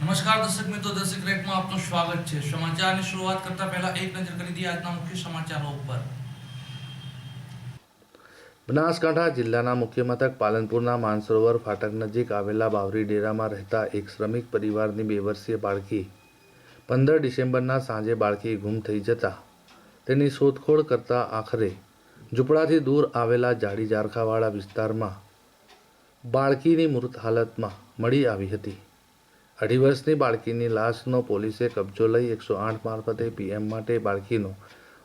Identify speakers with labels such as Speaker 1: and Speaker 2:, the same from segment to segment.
Speaker 1: નમસ્કાર દર્શક મિત્રો, દર્શક રેકમાં આપનું સ્વાગત છે. સમાચારની શરૂઆત કરતા પહેલા એક નજર કરી દઈએ આજના મુખ્ય સમાચારો ઉપર.
Speaker 2: બનાસકાંઠા જિલ્લાના મુખ્ય મથક પાલનપુરના માનસરોવર ફાટક નજીક આવેલા બાવરી ડેરામાં રહેતા એક શ્રમિક પરિવારની બે વર્ષીય બાળકી પંદર ડિસેમ્બરના સાંજે બાળકી ગુમ થઈ જતા તેની શોધખોળ કરતા આખરે ઝૂંપડાથી દૂર આવેલા જાડી ઝારખાવાળા વિસ્તારમાં બાળકીની મૃત હાલતમાં મળી આવી હતી. અઢી વર્ષની બાળકીની લાશનો પોલીસે કબજો લઈ એકસો આઠ મારફતે પીએમ માટે બાળકીનો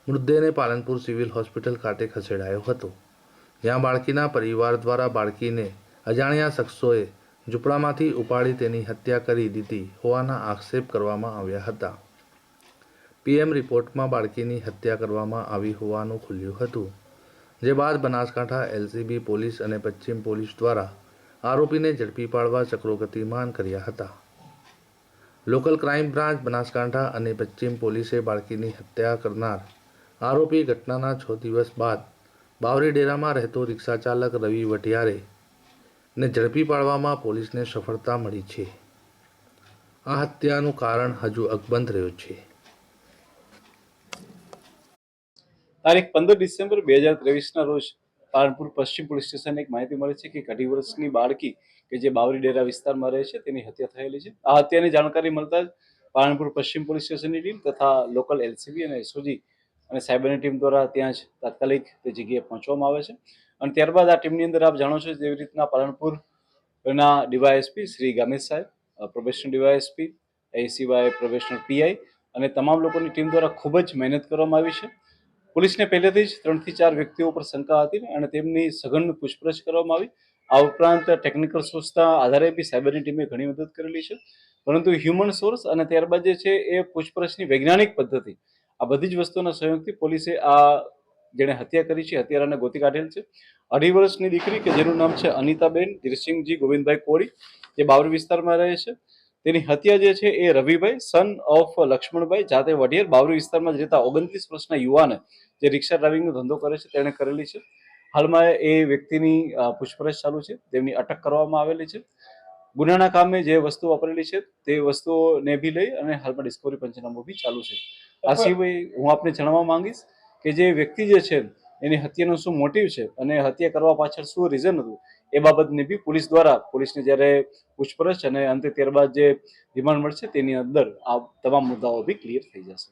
Speaker 2: મૃતદેહને પાલનપુર સિવિલ હોસ્પિટલ ખાતે ખસેડાયો હતો. જ્યાં બાળકીના પરિવાર દ્વારા બાળકીને અજાણ્યા શખ્સોએ ઝૂંપડામાંથી ઉપાડી તેની હત્યા કરી દીધી હોવાના આક્ષેપ કરવામાં આવ્યા હતા. પીએમ રિપોર્ટમાં બાળકીની હત્યા કરવામાં આવી હોવાનું ખુલ્યું હતું. જે બાદ બનાસકાંઠા એલસીબી પોલીસ અને પશ્ચિમ પોલીસ દ્વારા આરોપીને ઝડપી પાડવા ચક્રો ગતિમાન કર્યા હતા. લોકલ ક્રાઇમ બ્રાન્ચ, બનાસકાંઠા અને પશ્ચિમ પોલીસે બાળકીની હત્યા કરનાર આરોપી ઘટનાના છ દિવસ બાદ બાવરી ડેરામાં રહેતો રિક્ષા ચાલક રવિ વઢિયારે ને ઝડપી પાડવામાં પોલીસને સફળતા મળી છે. આ હત્યાનું કારણ હજુ અકબંધ રહ્યું છે.
Speaker 3: તારીખ પંદર ડિસેમ્બર બે હજાર ત્રેવીસના રોજ પાલનપુર પશ્ચિમ પોલીસ સ્ટેશનને એક માહિતી મળી છે કે એક અઢી વર્ષની બાળકી કે જે બાવરી ડેરા વિસ્તારમાં રહે છે, તેની હત્યા થયેલી છે. આ હત્યાની જાણકારી મળતા જ પાલનપુર પશ્ચિમ પોલીસ સ્ટેશનની ટીમ તથા લોકલ એલસીબી અને એસઓજી અને સાયબરની ટીમ દ્વારા ત્યાં જ તાત્કાલિક તે જગ્યાએ પહોંચવામાં આવે છે. અને ત્યારબાદ આ ટીમની અંદર આપ જાણો છો જેવી રીતના પાલનપુરના ડીવાયએસપી શ્રી ગામિત સાહેબ પ્રોફેશનલ ડીવાયએસપી એ સિવાય પ્રોફેશનલ પીઆઈ અને તમામ લોકોની ટીમ દ્વારા ખૂબ જ મહેનત કરવામાં આવી છે. પોલીસને પહેલેથી જ ત્રણથી ચાર વ્યક્તિઓ પર શંકા હતી અને તેમની સઘન પૂછપરછ કરવામાં આવી. આ ઉપરાંત ટેકનિકલ સોર્સના આધારે બી સાયબરની ટીમે ઘણી મદદ કરેલી છે. પરંતુ હ્યુમન સોર્સ અને ત્યારબાદ જે છે એ પૂછપરછની વૈજ્ઞાનિક પદ્ધતિ. આ બધી જ વસ્તુઓના સહયોગથી પોલીસે આ જેણે હત્યા કરી છે, હત્યારાને ગોતી કાઢેલ છે. અઢી વર્ષની દીકરી કે જેનું નામ છે અનિતાબેન, ધીરસિંહજી, ગોવિંદભાઈ કોળી, જે બાવરી વિસ્તારમાં રહે છે. તેની હત્યા જે છે એ રવિભાઈ સન ઓફ લક્ષ્મણભાઈ જાતે વઢિયાર બાવરી વિસ્તારમાં જતા ઓગણત્રીસ વર્ષના યુવાને જે રિક્ષા ડ્રાઇવિંગનો ધંધો કરે છે તેણે કરેલી છે. હાલમાં એ વ્યક્તિની પૂછપરછ ચાલુ છે. તેમની અટક કરવામાં આવેલી છે. ગુનાના કામે જે વસ્તુ વાપરેલી છે તે વસ્તુઓને બી લઈ અને હાલમાં ડિસ્કવરી પંચનામું બી ચાલુ છે. આ સિવાય હું આપને જણાવવા માંગીશ કે જે વ્યક્તિ જે છે એની હત્યાનો શું મોટિવ છે અને હત્યા કરવા પાછળ શું રીઝન હતું? એ બાબતની બી પોલીસ દ્વારા પોલીસને જ્યારે પૂછપરછ અને અંતે ત્યારબાદ જે રિમાન્ડ મળશે તેની અંદર આ તમામ મુદ્દાઓ બી ક્લિયર થઈ જશે.